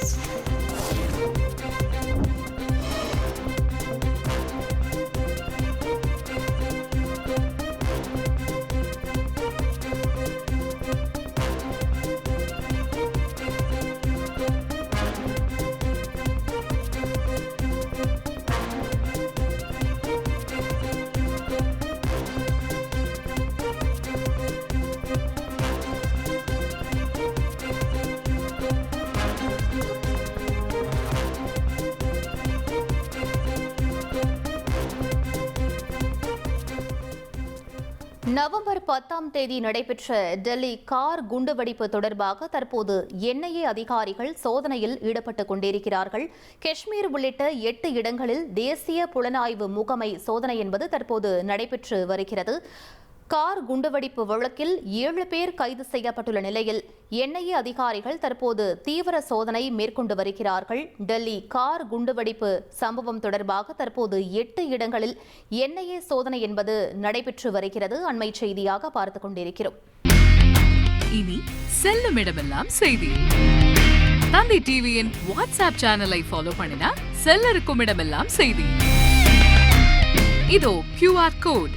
podcast. November பத்தாம் தேதி நடைபெற்ற டெல்லி கார் குண்டுவெடிப்பு தொடர்பாக தற்போது என்ஐஏ அதிகாரிகள் சோதனையில் ஈடுபட்டுக் கொண்டிருக்கிறார்கள். காஷ்மீர் உள்ளிட்ட எட்டு இடங்களில் தேசிய புலனாய்வு முகமை சோதனை என்பது தற்போது நடைபெற்று வருகிறது. கார் குண்டுவெடிப்பு வழக்கில் ஏழு பேர் கைது செய்யப்பட்டுள்ள நிலையில் என்ஐஏ அதிகாரிகள் தற்போது தீவிர சோதனை மேற்கொண்டு வருகிறார்கள். டெல்லி கார் குண்டுவெடிப்பு சம்பவம் தொடர்பாக தற்போது எட்டு இடங்களில் என்ஐஏ சோதனை என்பது நடைபெற்று வருகிறது. அண்மை செய்தியாக பார்த்துக் கொண்டிருக்கிறோம். இனி செல்லும் இடமெல்லாம் செய்தி. தந்தி டிவியின் வாட்ஸ்அப் சேனலை ஃபாலோ பண்ணினா செல்ல இருக்கும் இடமெல்லாம் செய்தி. இதோ கியூஆர் கோட்